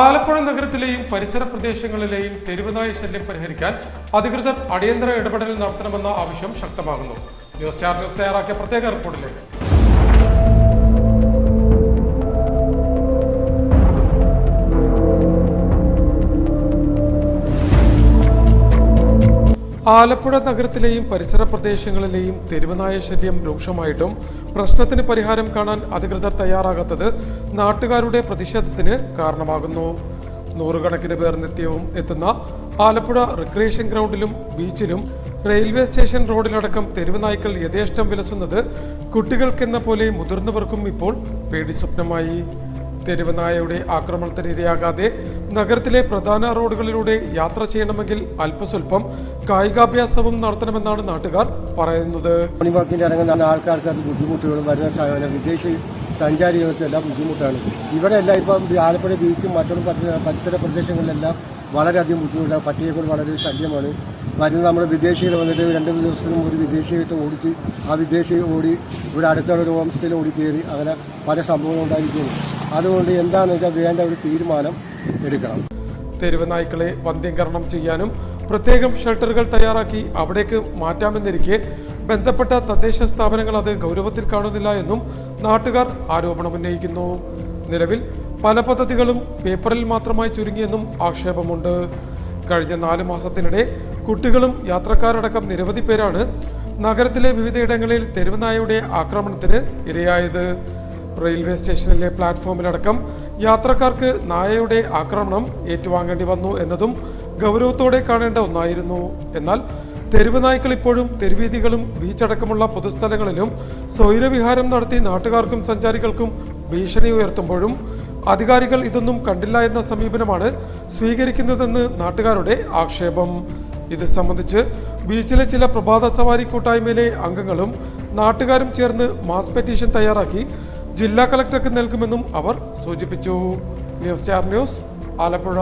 ആലപ്പുഴ നഗരത്തിലെയും പരിസര പ്രദേശങ്ങളിലെയും തെരുവുനായ ശല്യം പരിഹരിക്കാൻ അധികൃതർ അടിയന്തര ഇടപെടൽ നടത്തണമെന്ന ആവശ്യം ശക്തമാകുന്നു. ന്യൂസ് സ്റ്റാർ ന്യൂസ് തയ്യാറാക്കിയ പ്രത്യേക റിപ്പോർട്ടിലേക്ക്. ആലപ്പുഴ നഗരത്തിലെയും പരിസര പ്രദേശങ്ങളിലെയും തെരുവനായ ശല്യം രൂക്ഷമായിട്ടും പ്രശ്നത്തിന് പരിഹാരം കാണാൻ അധികൃതർ തയ്യാറാകാത്തത് നാട്ടുകാരുടെ പ്രതിഷേധത്തിന് കാരണമാകുന്നു. നൂറുകണക്കിന് പേർ നിത്യവും എത്തുന്ന ആലപ്പുഴ റിക്രിയേഷൻ ഗ്രൗണ്ടിലും ബീച്ചിലും റെയിൽവേ സ്റ്റേഷൻ റോഡിലടക്കം തെരുവുനായ്ക്കൾ യഥേഷ്ടം വിലസുന്നത് കുട്ടികൾക്കെന്ന പോലെ മുതിർന്നവർക്കും ഇപ്പോൾ പേടി സ്വപ്നമായി. തെരുവ് നായയുടെ ആക്രമണത്തിന് നഗരത്തിലെ പ്രധാന റോഡുകളിലൂടെ യാത്ര ചെയ്യണമെങ്കിൽ അല്പസ്വല്പം കായികാഭ്യാസവും നടത്തണമെന്നാണ് നാട്ടുകാർ പറയുന്നത്. ആൾക്കാർക്ക് അത് ബുദ്ധിമുട്ടുകളും വരുന്ന വിദേശി സഞ്ചാരികൾക്ക് എല്ലാം ബുദ്ധിമുട്ടാണ്. ഇവിടെ എല്ലാം ഇപ്പം ആലപ്പുഴ ബീച്ചും മറ്റുള്ള പരിസര- പ്രദേശങ്ങളിലെല്ലാം വളരെയധികം ബുദ്ധിമുട്ടാണ്. പട്ടികകൾ വളരെ ശല്യമാണ്. വരുന്ന നമ്മൾ വിദേശികൾ വന്നിട്ട് രണ്ട് മൂന്ന് ദിവസത്തിനും ഒരു വിദേശിയായിട്ട് ഓടിച്ച് ആ വിദേശി ഓടി ഇവിടെ അടുത്തുള്ള ഒരു ഹോം സ്റ്റേയിൽ ഓടി കയറി. അങ്ങനെ പല സംഭവങ്ങളും ഉണ്ടായിരിക്കുന്നു അതുകൊണ്ട് എന്താണെന്ന് വെച്ചാൽ വേണ്ട ഒരു തീരുമാനം എടുക്കണം. തെരുവ് നായ്ക്കളെ വന്ധ്യംകരണം ചെയ്യാനും പ്രത്യേകം ഷെൽട്ടറുകൾ തയ്യാറാക്കി അവിടേക്ക് മാറ്റാമെന്നിരിക്കെ ബന്ധപ്പെട്ട തദ്ദേശ സ്ഥാപനങ്ങൾ അത് ഗൗരവത്തിൽ കാണുന്നില്ല എന്നും നാട്ടുകാർ ആരോപണമുന്നയിക്കുന്നു. നിലവിൽ പല പദ്ധതികളും പേപ്പറിൽ മാത്രമായി ചുരുങ്ങിയെന്നും ആക്ഷേപമുണ്ട്. കഴിഞ്ഞ നാല് മാസത്തിനിടെ കുട്ടികളും യാത്രക്കാരടക്കം നിരവധി പേരാണ് നഗരത്തിലെ വിവിധയിടങ്ങളിൽ തെരുവുനായയുടെ ആക്രമണത്തിന് ഇരയായത്. റെയിൽവേ സ്റ്റേഷനിലെ പ്ലാറ്റ്ഫോമിലടക്കം യാത്രക്കാർക്ക് നായയുടെ ആക്രമണം ഏറ്റുവാങ്ങേണ്ടി വന്നു എന്നതും ഗൗരവത്തോടെ കാണേണ്ട ഒന്നായിരുന്നു. എന്നാൽ തെരുവ് നായ്ക്കൾ ഇപ്പോഴും തെരുവീതികളും ബീച്ചടക്കമുള്ള പൊതുസ്ഥലങ്ങളിലും സ്വൈരവിഹാരം നടത്തി നാട്ടുകാർക്കും സഞ്ചാരികൾക്കും ഭീഷണി ഉയർത്തുമ്പോഴും അധികാരികൾ ഇതൊന്നും കണ്ടില്ല എന്ന സമീപനമാണ് സ്വീകരിക്കുന്നതെന്ന് നാട്ടുകാരുടെ ആക്ഷേപം. ഇത് സംബന്ധിച്ച് ബീച്ചിലെ ചില പ്രഭാത സവാരി കൂട്ടായ്മയിലെ അംഗങ്ങളും നാട്ടുകാരും ചേർന്ന് മാസ് പെറ്റീഷൻ തയ്യാറാക്കി ജില്ലാ കളക്ടർക്ക് നൽകുമെന്നും അവർ സൂചിപ്പിച്ചു. News star news Alappuzha.